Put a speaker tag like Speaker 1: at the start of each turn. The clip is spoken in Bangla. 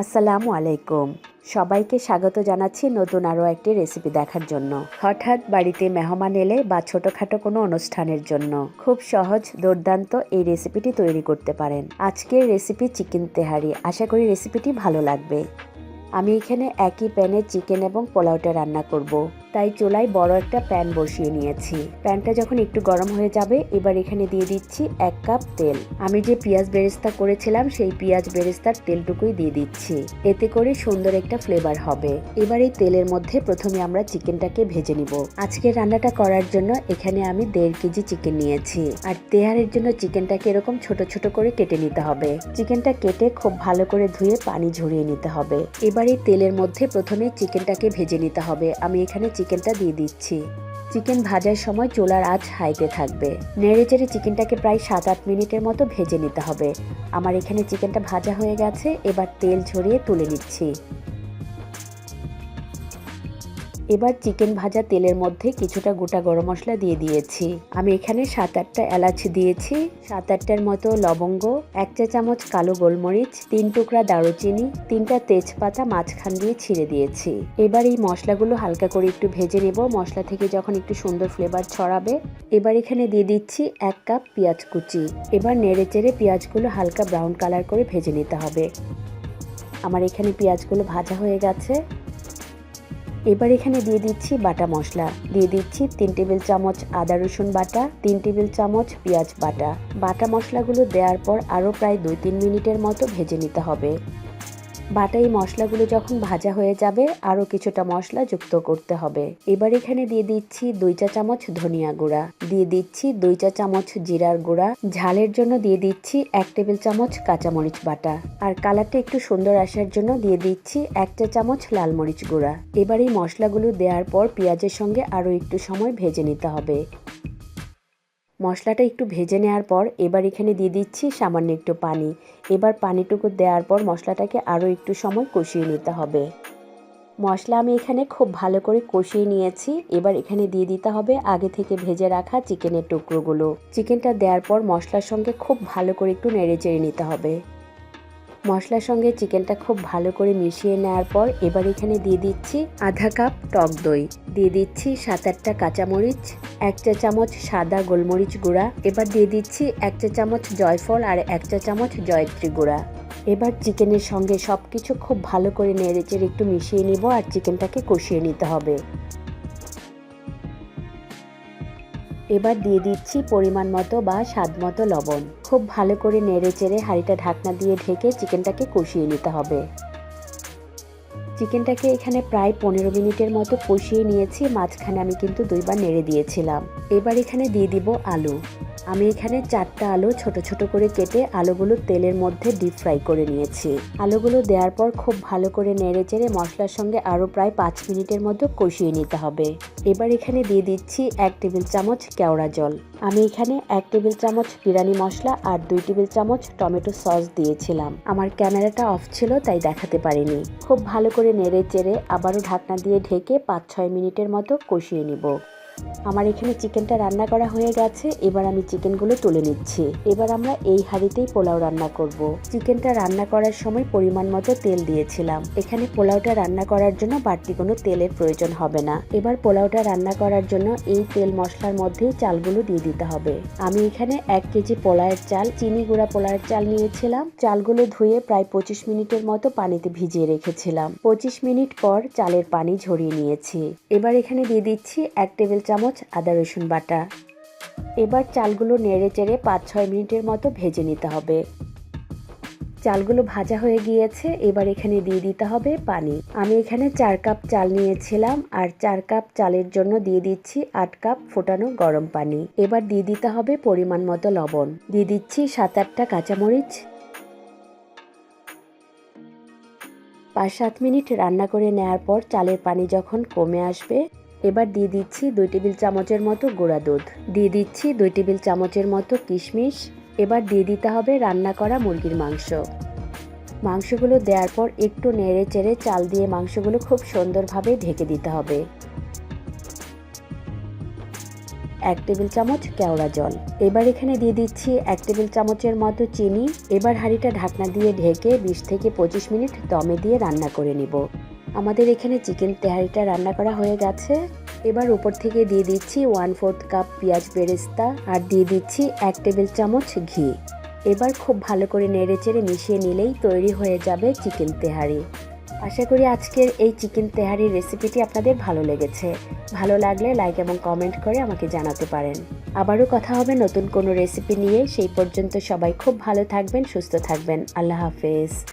Speaker 1: আসসালামু আলাইকুম। সবাইকে স্বাগত জানাচ্ছি নতুন আরও একটি রেসিপি দেখার জন্য। হঠাৎ বাড়িতে মেহমান এলে বা ছোটোখাটো কোনো অনুষ্ঠানের জন্য খুব সহজ, দুর্দান্ত এই রেসিপিটি তৈরি করতে পারেন। আজকের রেসিপি চিকেন তেহারি। আশা করি রেসিপিটি ভালো লাগবে। আমি এখানে একই প্যানে চিকেন এবং পোলাওটা রান্না করব। তাই চুলায় বড় একটা প্যান বসিয়ে নিয়েছি। প্যানটা যখন একটু গরম হয়ে যাবে, এবার এখানে দিয়ে দিচ্ছি এক কাপ তেল। আমি যে পেঁয়াজ বেরেস্তা করেছিলাম, সেই পেঁয়াজ বেরেস্তার তেলটুকুই দিয়ে দিচ্ছি। এতে করে সুন্দর একটা ফ্লেভার হবে। এবার এই তেলের মধ্যে প্রথমে আমরা চিকেনটাকে ভেজে নিব। আজকে রান্নাটা করার জন্য এখানে আমি দেড় কেজি চিকেন নিয়েছি। আর তেহারের জন্য চিকেনটাকে এরকম ছোট ছোট করে কেটে নিতে হবে। চিকেনটা কেটে খুব ভালো করে ধুয়ে পানি ঝরিয়ে নিতে হবে। এবার এই তেলের মধ্যে প্রথমে চিকেনটাকে ভেজে নিতে হবে। আমি এখানে চিকেনটা দিয়ে দিচ্ছি। চিকেন ভাজার সময় চোলার আঁচ হাইতে থাকবে। নেড়েচেড়ে চিকেনটাকে প্রায় সাত আট মিনিটের মতো ভেজে নিতে হবে। আমার এখানে চিকেনটা ভাজা হয়ে গেছে, এবার তেল ঝরিয়ে তুলে নিচ্ছি। এবার চিকেন ভাজা তেলের মধ্যে কিছুটা গোটা গরম মশলা দিয়ে দিয়েছি। আমি এখানে সাত আটটা এলাচ দিয়েছি সাত আটটার মতো লবঙ্গ, এক চা চামচ কালো গোলমরিচ, তিন টুকরা দারুচিনি, তিনটা তেজপাতা মাঝখান দিয়ে ছিঁড়ে দিয়েছি। এবার এই মশলাগুলো হালকা করে একটু ভেজে নেব। মশলা থেকে যখন একটু সুন্দর ফ্লেভার ছড়াবে, এবার এখানে দিয়ে দিচ্ছি এক কাপ পেঁয়াজ কুচি। এবার নেড়ে চেড়ে পেঁয়াজগুলো হালকা ব্রাউন কালার করে ভেজে নিতে হবে। আমার এখানে পেঁয়াজগুলো ভাজা হয়ে গেছে। এবার এখানে দিয়ে দিচ্ছি বাটা মশলা। দিয়ে দিচ্ছি তিন টেবিল চামচ আদা রসুন বাটা, তিন টেবিল চামচ পেঁয়াজ বাটা। বাটা মশলাগুলো দেওয়ার পর আরও প্রায় দুই তিন মিনিটের মতো ভেজে নিতে হবে। বাটা এই মশলাগুলো যখন ভাজা হয়ে যাবে, আরও কিছুটা মশলা যুক্ত করতে হবে। এবার এখানে দিয়ে দিচ্ছি দুই চা চামচ ধনিয়া গুঁড়া। দিয়ে দিচ্ছি দুই চা চামচ জিরার গুঁড়া। ঝালের জন্য দিয়ে দিচ্ছি এক টেবিল চামচ কাঁচামরিচ বাটা। আর কালারটা একটু সুন্দর আসার জন্য দিয়ে দিচ্ছি এক চা চামচ লাল মরিচ গুঁড়া। এবার এই মশলাগুলো দেওয়ার পর পেঁয়াজের সঙ্গে আরও একটু সময় ভেজে নিতে হবে। মশলাটা একটু ভেজে নেওয়ার পর এবার এখানে দিয়ে দিচ্ছি সামান্য একটু পানি। এবার পানিটুকু দেওয়ার পর মশলাটাকে আরও একটু সময় কষিয়ে নিতে হবে। মশলা আমি এখানে খুব ভালো করে কষিয়ে নিয়েছি। এবার এখানে দিয়ে দিতে হবে আগে থেকে ভেজে রাখা চিকেনের টুকরোগুলো। চিকেনটা দেওয়ার পর মশলার সঙ্গে খুব ভালো করে একটু নেড়ে চেড়ে নিতে হবে। মশলার সঙ্গে চিকেনটা খুব ভালো করে মিশিয়ে নেওয়ার পর এবার এখানে দিয়ে দিচ্ছি আধা কাপ টক দই। দিয়ে দিচ্ছি সাত আটটা কাঁচামরিচ, এক চা চামচ সাদা গোলমরিচ গুঁড়া, এবার দিয়ে দিচ্ছি এক চা চামচ জয়ফল আর এক চা চামচ জয়ত্রী গুঁড়া। এবার চিকেনের সঙ্গে সব কিছু খুব ভালো করে নেড়েচেড়ে একটু মিশিয়ে নিব আর চিকেনটাকে কষিয়ে নিতে হবে। এবার দিয়ে দিচ্ছি পরিমাণ মতো বা স্বাদ মতো লবণ। খুব ভালো করে নেড়ে চেড়ে হাঁড়িটা ঢাকনা দিয়ে ঢেকে চিকেনটাকে কষিয়ে নিতে হবে। চিকেনটাকে এখানে প্রায় পনেরো মিনিটের মতো কষিয়ে নিয়েছি, মাঝখানে আমি কিন্তু দুইবার নেড়ে দিয়েছিলাম। এবার এখানে দিয়ে দিব আলু। আমি এখানে চারটা আলু ছোট ছোট করে কেটে আলুগুলো তেলের মধ্যে ডিপ ফ্রাই করে নিয়েছি। আলুগুলো দেওয়ার পর খুব ভালো করে নেড়ে চেড়ে মশলার সঙ্গে আরও প্রায় পাঁচ মিনিটের মতো কষিয়ে নিতে হবে। এবার এখানে দিয়ে দিচ্ছি এক টেবিল চামচ কেওড়া জল। আমি এখানে এক টেবিল চামচ বিরিয়ানি মশলা আর দুই টেবিল চামচ টমেটো সস দিয়েছিলাম। আমার ক্যামেরাটা অফ ছিল, তাই দেখাতে পারিনি। খুব ভালো করে নেড়ে চেড়ে আবারও ঢাকনা দিয়ে ঢেকে পাঁচ ছয় মিনিটের মতো কষিয়ে নিব। আমার এখানে চিকেনটা রান্না করা হয়ে গেছে, এবার আমি চিকেনগুলো তুলে নিচ্ছি। এবার আমরা এই হাঁড়িতেই পোলাও রান্না করব। চিকেনটা রান্না করার সময় পরিমাণ মতো তেল দিয়েছিলাম। এখানে পোলাওটা রান্না করার জন্য বাড়তি কোনো তেলের প্রয়োজন হবে না। এবার পোলাওটা রান্না করার জন্য এই তেল মশলার মধ্যেই চালগুলো দিয়ে দিতে হবে। আমি এখানে এক কেজি পোলাওয়ের চাল, চিনি গুঁড়া পোলাওয়ের চাল নিয়েছিলাম। চালগুলো ধুয়ে প্রায় পঁচিশ মিনিটের মতো পানিতে ভিজিয়ে রেখেছিলাম। পঁচিশ মিনিট পর চালের পানি ঝরিয়ে নিয়েছি। এবার এখানে দিয়ে দিচ্ছি এক টেবিল চামচ আদা রসুন বাটা। এবার চালগুলো নেড়ে চেড়ে পাঁচ ছয় মিনিটের মতো ভেজে নিতে হবে। চালগুলো ভাজা হয়ে গিয়েছে, এবার এখানে দিয়ে দিতে হবে পানি। আমি এখানে চার কাপ চাল নিয়েছিলাম, আর চার কাপ চালের জন্য দিয়ে দিচ্ছি আট কাপ ফোটানো গরম পানি। এবার দিয়ে দিতে হবে পরিমাণ মতো লবণ। দিয়ে দিচ্ছি সাত আটটা কাঁচামরিচ। পাঁচ সাত মিনিট রান্না করে নেওয়ার পর চালের পানি যখন কমে আসবে এবার দিয়ে দিচ্ছি দুই টেবিল চামচের মতো গুঁড়া দুধ। দিয়ে দিচ্ছি দুই টেবিল চামচের মতো কিশমিশ। এবার দিয়ে দিতে হবে রান্না করা মুরগির মাংস। মাংসগুলো দেওয়ার পর একটু নেড়ে চেড়ে চাল দিয়ে মাংসগুলো খুব সুন্দরভাবে ঢেকে দিতে হবে। এক টেবিল চামচ কেওড়া জল। এবার এখানে দিয়ে দিচ্ছি এক টেবিল চামচের মতো চিনি। এবার হাঁড়িটা ঢাকনা দিয়ে ঢেকে বিশ থেকে পঁচিশ মিনিট দমে দিয়ে রান্না করে নিব। আমাদের এখানে চিকেন তেহারিটা রান্না করা হয়ে গেছে। এবার উপর থেকে দিয়ে দিচ্ছি ওয়ান ফোর্থ কাপ পেঁয়াজ বেরেস্তা আর দিয়ে দিচ্ছি এক টেবিল চামচ ঘি। এবার খুব ভালো করে নেড়ে চেড়ে মিশিয়ে নিলেই তৈরি হয়ে যাবে চিকেন তেহারি। আশা করি আজকের এই চিকেন তেহারির রেসিপিটি আপনাদের ভালো লেগেছে। ভালো লাগলে লাইক এবং কমেন্ট করে আমাকে জানাতে পারেন। আবারও কথা হবে নতুন কোনো রেসিপি নিয়ে। সেই পর্যন্ত সবাই খুব ভালো থাকবেন, সুস্থ থাকবেন। আল্লাহ হাফেজ।